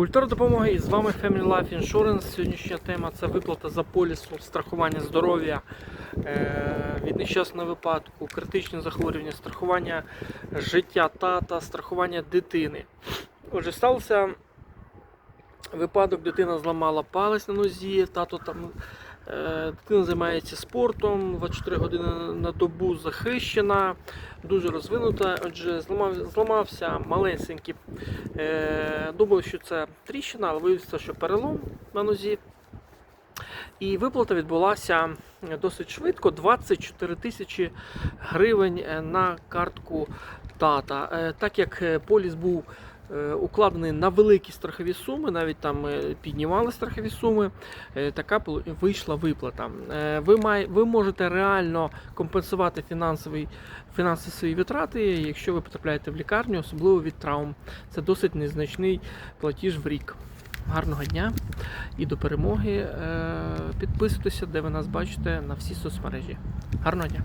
Ультра допомоги і з вами Family Life Insurance. Сьогоднішня тема це виплата за полісу, страхування здоров'я е, від нещасного випадку, критичні захворювання, страхування життя тата, страхування дитини. Отже, стався випадок, дитина зламала палець на нозі, тато там. Е, Дитина займається спортом, 24 години на добу захищена, дуже розвинута. Отже, зламав, зламався малесенький Е, Думаю, що це тріщина, але виявилося, що перелом на нозі. І виплата відбулася досить швидко 24 тисячі гривень е, на картку тата. Е, Так як е, поліс був е, укладений на великі страхові суми, навіть там е, піднімали страхові суми, е, така вийшла виплата. Е, Ви, має, ви можете реально компенсувати фінансовий, фінансові свої витрати, якщо ви потрапляєте в лікарню, особливо від травм. Це досить незначний платіж в рік. Гарного дня і до перемоги. Е, Підписуйтеся, де ви нас бачите на всі соцмережі. Гарного дня!